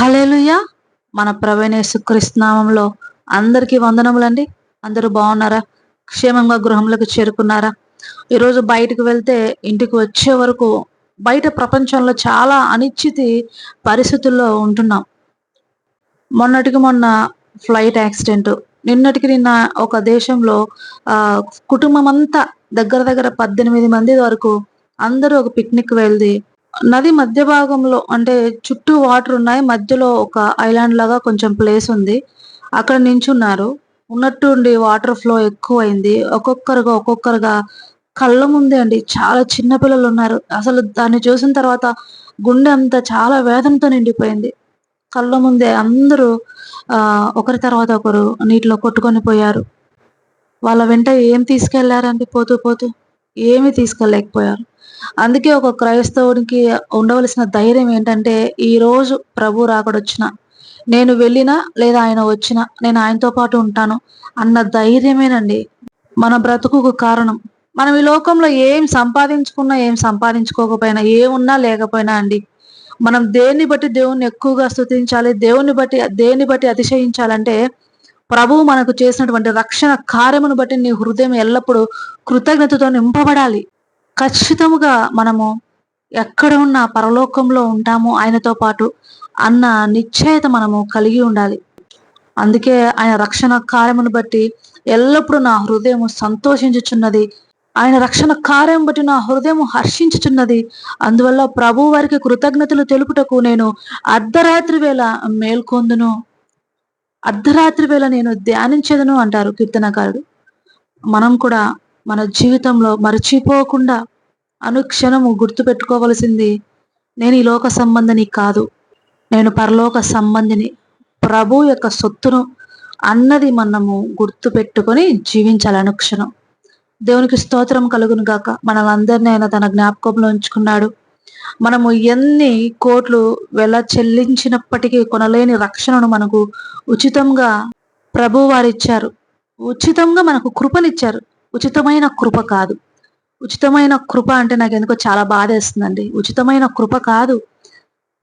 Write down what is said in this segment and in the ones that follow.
Hallelujah మన ప్రవేణేశ్వరిస్తున్నామంలో అందరికీ వందనములండి. అందరూ బాగున్నారా? క్షేమంగా గృహంలోకి చేరుకున్నారా? ఈరోజు బయటకు వెళ్తే ఇంటికి వచ్చే వరకు బయట ప్రపంచంలో చాలా అనిశ్చితి పరిస్థితుల్లో ఉంటున్నాం. మొన్నటికి మొన్న ఫ్లైట్ యాక్సిడెంట్. నిన్నటికి నిన్న ఒక దేశంలో ఆ కుటుంబం అంతా దగ్గర దగ్గర పద్దెనిమిది మంది వరకు అందరూ ఒక పిక్నిక్ వెళ్ళి నది మధ్య భాగంలో అంటే చుట్టూ వాటర్ ఉన్నాయి. మధ్యలో ఒక ఐలాండ్ లాగా కొంచెం ప్లేస్ ఉంది. అక్కడ నించున్నారు. ఉన్నట్టుండి వాటర్ ఫ్లో ఎక్కువైంది. ఒక్కొక్కరుగా ఒక్కొక్కరుగా కళ్ళ ముందే అండి చాలా చిన్న పిల్లలు ఉన్నారు. అసలు దాన్ని చూసిన తర్వాత గుండె అంతా చాలా వేదనతో నిండిపోయింది. కళ్ళ ముందే అందరూ ఆ ఒకరి తర్వాత ఒకరు నీటిలో కొట్టుకొని పోయారు. వాళ్ళ వెంట ఏం తీసుకెళ్ళారండి? పోతూ పోతూ ఏమీ తీసుకెళ్ళలేకపోయారు. అందుకే ఒక క్రైస్తవునికి ఉండవలసిన ధైర్యం ఏంటంటే ఈ రోజు ప్రభు రాకడొచ్చిన నేను వెళ్ళినా లేదా ఆయన వచ్చినా నేను ఆయనతో పాటు ఉంటాను అన్న ధైర్యమేనండి. మన బ్రతుకుకు కారణం. మనం ఈ లోకంలో ఏం సంపాదించుకున్నా ఏం సంపాదించుకోకపోయినా ఏమున్నా లేకపోయినా అండి మనం దేన్ని బట్టి దేవుణ్ణి ఎక్కువగా స్థుతించాలి దేవుని బట్టి దేన్ని బట్టి అతిశయించాలంటే ప్రభువు మనకు చేసినటువంటి రక్షణ కార్యమును బట్టి నీ హృదయం ఎల్లప్పుడూ కృతజ్ఞతతో నింపబడాలి. ఖచ్చితముగా మనము ఎక్కడ ఉన్న పరలోకంలో ఉంటాము ఆయనతో పాటు అన్న నిశ్చయత మనము కలిగి ఉండాలి. అందుకే ఆయన రక్షణ కార్యమును బట్టి ఎల్లప్పుడూ నా హృదయం సంతోషించుచున్నది. ఆయన రక్షణ కార్యం బట్టి నా హృదయం హర్షించుచున్నది. అందువల్ల ప్రభు వారికి కృతజ్ఞతలు తెలుపుటకు నేను అర్ధరాత్రి వేళ మేల్కొందును. అర్ధరాత్రి వేళ నేను ధ్యానించేదను అంటారు కీర్తనకారుడు. మనం కూడా మన జీవితంలో మరచిపోకుండా అనుక్షణము గుర్తుపెట్టుకోవలసింది నేను ఈ లోక సంబంధిని కాదు. నేను పరలోక సంబంధిని ప్రభు యొక్క సొత్తును అన్నది మనము గుర్తుపెట్టుకొని జీవించాలి అనుక్షణం. దేవునికి స్తోత్రం కలుగును గాక. మనలందరినీ ఆయన తన జ్ఞాపకంలో ఉంచుకున్నాడు. మనము ఎన్ని కోట్లు వెల చెల్లించినప్పటికీ కొనలేని రక్షణను మనకు ఉచితంగా ప్రభు వారిచ్చారు ఉచితంగా మనకు కృపనిచ్చారు. ఉచితమైన కృప కాదు. ఉచితమైన కృప అంటే నాకు ఎందుకో చాలా బాధేస్తుందండి. ఉచితమైన కృప కాదు.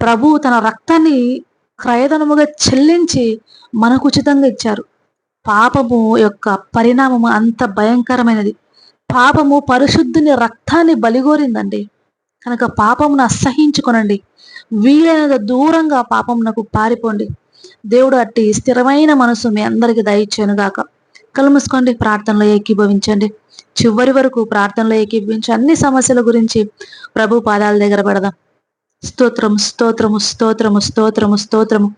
ప్రభు తన రక్తాన్ని క్రయధనముగా చెల్లించి మనకు ఉచితంగా ఇచ్చారు. పాపము యొక్క పరిణామము అంత భయంకరమైనది. పాపము పరిశుద్ధుని రక్తాన్ని బలిగోరిందండి. కనుక పాపమును అసహించుకొనండి. వీలైనంత దూరంగా పాపమునకు పారిపోండి. దేవుడు అట్టి స్థిరమైన మనసు మీ అందరికి దయచేను గాక కళ్ళు మూసుకోండి ప్రార్థనలో ఏకీభవించండి. చివరి వరకు ప్రార్థనలో ఏకీభవించి అన్ని సమస్యల గురించి ప్రభు పాదాల దగ్గర పెడదాం. స్తోత్రం స్తోత్రము స్తోత్రము స్తోత్రము స్తోత్రము.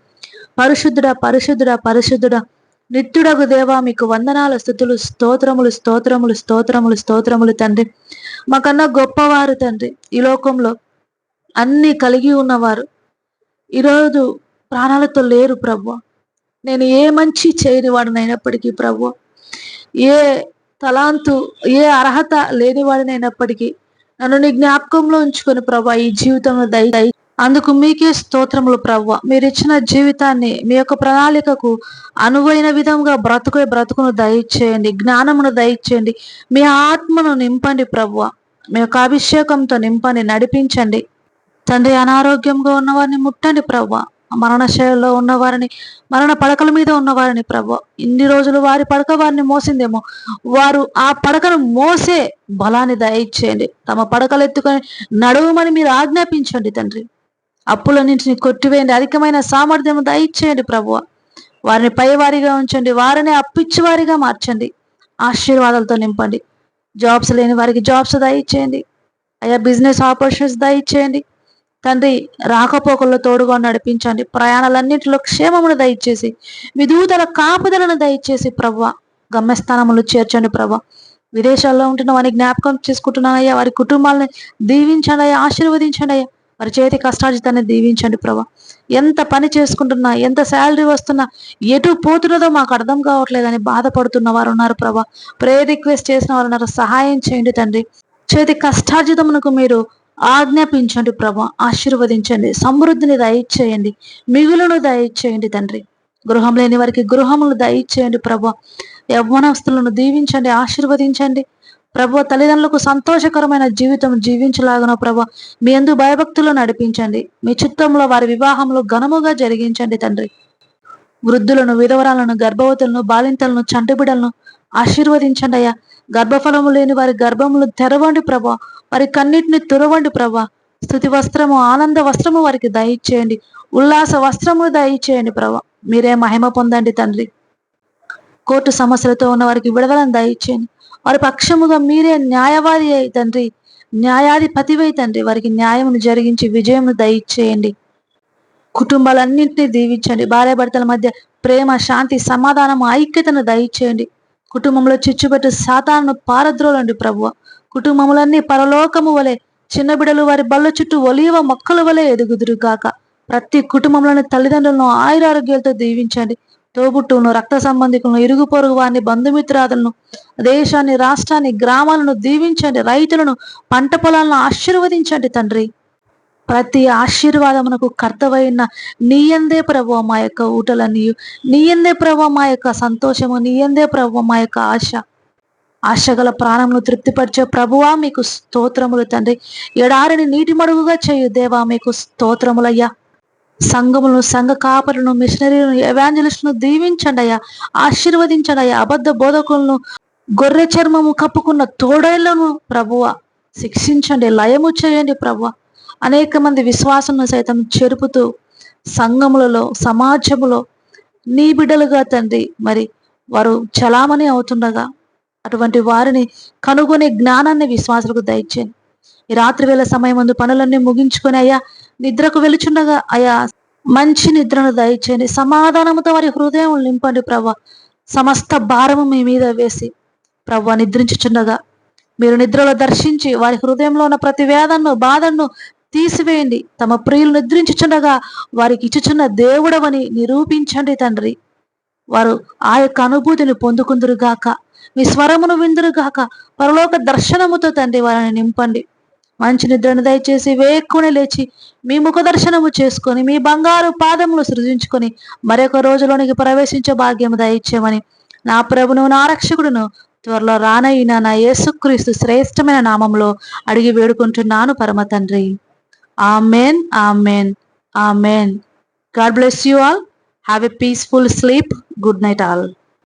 పరిశుద్ధుడా పరిశుద్ధుడా పరిశుద్ధుడా. నిత్యుడగు దేవా మీకు వందనాల స్థుతులు స్తోత్రములు స్తోత్రములు స్తోత్రములు స్తోత్రములు తండ్రి. మాకన్నా గొప్పవారు తండ్రి. ఈ లోకంలో అన్ని కలిగి ఉన్నవారు. ఈరోజు ప్రాణాలతో లేరు ప్రభు. నేను ఏ మంచి చేయని వాడినైనప్పటికీ ప్రభు ఏ తలాంతు ఏ అర్హత లేనివాడినైనప్పటికీ నన్ను నీ జ్ఞాపకంలో ఉంచుకొని ప్రభా ఈ జీవితంలో దయ అందుకు మీకే స్తోత్రములు ప్రవ్వ. మీరు ఇచ్చిన జీవితాన్ని మీ యొక్క ప్రణాళికకు అనువైన విధంగా బ్రతుకే బ్రతుకును దయచేయండి జ్ఞానమును దయచేయండి మీ ఆత్మను నింపండి ప్రవ్వ. మీ యొక్క అభిషేకంతో నింపండి నడిపించండి. తండ్రి అనారోగ్యంగా ఉన్నవారిని ముట్టండి ప్రవ్వ. మరణశైలిలో ఉన్నవారిని మరణ పడకల మీద ఉన్నవారిని ప్రభు. ఇన్ని రోజులు వారి పడక వారిని మోసిందేమో. వారు ఆ పడకను మోసే బలాన్ని దయచేయండి. తమ పడకలు ఎత్తుకొని నడవమని మీరు ఆజ్ఞాపించండి తండ్రి. అప్పులన్నింటిని కొట్టివేయండి. అధికమైన సామర్థ్యం దయచేయండి ప్రభు. వారిని పైవారిగా ఉంచండి. వారిని అప్పిచ్చివారిగా మార్చండి. ఆశీర్వాదాలతో నింపండి. జాబ్స్ లేని వారికి జాబ్స్ దయచేయండి. అయ్యా బిజినెస్ ఆపర్చునిటీస్ దయచేయండి. తండ్రి రాకపోకల్లో తోడుగా నడిపించండి. ప్రయాణాలన్నింటిలో క్షేమమును దయచేసి విధూతల కాపుదలను దయచేసి ప్రభు గమ్యస్థానములు చేర్చండి ప్రభు విదేశాల్లో ఉంటున్న వారిని జ్ఞాపకం చేసుకుంటున్నానయ్యా వారి కుటుంబాలని దీవించండి అయ్యా. ఆశీర్వదించండి అయ్యా. వారి చేతి కష్టార్జితాన్ని దీవించండి ప్రభా ఎంత పని చేసుకుంటున్నా ఎంత శాలరీ వస్తున్నా ఎటు పోతున్నదో మాకు అర్థం కావట్లేదని బాధపడుతున్న వారు ఉన్నారు ప్రభా ప్రే రిక్వెస్ట్ చేసిన వారు ఉన్నారు. సహాయం చేయండి తండ్రి. చేతి కష్టార్జితమునకు మీరు ఆజ్ఞాపించండి ప్రభా ఆశీర్వదించండి సమృద్ధిని దయచేయండి మిగులను దయచేయండి తండ్రి. గృహం లేని వారికి గృహములు దయచేయండి ప్రభా. యవ్వనస్తులను దీవించండి ఆశీర్వదించండి. ప్రభు తల్లిదండ్రులకు సంతోషకరమైన జీవితం జీవించలాగన ప్రభ మీ ఎందు భయభక్తులు నడిపించండి. మీ చిత్తంలో వారి వివాహంలో ఘనముగా జరిగించండి తండ్రి. వృద్ధులను విధవరాలను గర్భవతులను బాలింతలను చంటిబిడలను ఆశీర్వదించండి అయ్యా. గర్భఫలము లేని వారి గర్భములు తెరవండి ప్రభా. వారి కన్నిటిని తురవండి ప్రభా. స్థుతి వస్త్రము ఆనంద వస్త్రము వారికి దయచేయండి. ఉల్లాస వస్త్రము దయచేయండి ప్రభా. మీరే మహిమ పొందండి తండ్రి. కోర్టు సమస్యలతో ఉన్న వారికి విడుదలను దయచేయండి. వారి పక్షముగా మీరే న్యాయవాది అయి తండ్రి. న్యాయాధిపతివై తండ్రి. వారికి న్యాయమును జరిగించి విజయమును దయచేయండి. కుటుంబాలన్నింటినీ దీవించండి. భార్యాభర్తల మధ్య ప్రేమ శాంతి సమాధానం ఐక్యతను దయచేయండి. కుటుంబంలో చిచ్చుపెట్టు సాతాను పారద్రోలండి ప్రభువ. కుటుంబములన్నీ పరలోకము వలె చిన్న బిడలు వారి బల్ల చుట్టూ ఒలివ మొక్కల వలె ఎదుగుదురుగాక. ప్రతి కుటుంబంలోని తల్లిదండ్రులను ఆయురారోగ్యాలతో దీవించండి. తోబుట్టును రక్త సంబంధికులను ఇరుగు పొరుగు వారిని బంధుమిత్రాదులను దేశాన్ని రాష్ట్రాన్ని గ్రామాలను దీవించండి. రైతులను పంట పొలాలను ఆశీర్వదించండి తండ్రి. ప్రతి ఆశీర్వాదమునకు కర్తవైన నీయందే ప్రభు మా యొక్క ఊటలన్నీ. నీయందే ప్రభు మా యొక్క సంతోషము నీయందే ప్రభు మా యొక్క ఆశ. ఆశగల ప్రాణమును తృప్తిపరిచే ప్రభువా మీకు స్తోత్రములు తండ్రి. ఎడారిని నీటి మడుగుగా చేయు దేవా మీకు స్తోత్రములయ్యా. సంఘములను సంఘ కాపరులను మిషనరీలను ఎవాంజలిస్టును దీవించండి అయ్యా. ఆశీర్వదించండి అయ్యా. అబద్ధ బోధకులను గొర్రె చర్మము కప్పుకున్న తోడేళ్ళను ప్రభువ శిక్షించండి లయము చేయండి ప్రభువ. అనేక మంది విశ్వాసంను సైతం చెరుపుతూ సంఘములలో సమాజములో నీ బిడ్డలుగా తండ్రి మరి వారు చలామణి అవుతుండగా అటువంటి వారిని కనుగొనే జ్ఞానాన్ని విశ్వాసులకు దయచేయండి. ఈ రాత్రి వేళ సమయం ముందు పనులన్నీ ముగించుకొని అయ్యా నిద్రకు వెలుచుండగా అయా మంచి నిద్రను దయచేయండి. సమాధానముతో వారి హృదయం నింపండి ప్రభా సమస్త భారము మీ మీద వేసి ప్రభా నిద్రించుచుండగా మీరు నిద్రలో దర్శించి వారి హృదయంలో ఉన్న ప్రతి వేదన్ను బాధను తీసివేయండి. తమ ప్రియులు నిద్రించుచుండగా వారికి ఇచ్చుచున్న దేవుడవని నిరూపించండి తండ్రి. వారు ఆ యొక్క అనుభూతిని పొందుకుందురుగాక మీ స్వరమును విందురుగాక పరలోక దర్శనముతో తండ్రి వారిని నింపండి. మంచి నిద్రను దయచేసి వేక్కుని లేచి మీ ముఖ దర్శనము చేసుకొని మీ బంగారు పాదములు సృజించుకొని మరొక రోజులోనికి ప్రవేశించే భాగ్యము దయచేయమని నా ప్రభును నా రక్షకుడును త్వరలో రానయ్యిన నా యేసుక్రీస్తు శ్రేష్టమైన నామంలో అడిగి వేడుకుంటున్నాను పరమ తండ్రి. Amen, Amen, Amen. God bless you all. Have a peaceful sleep. Good night all.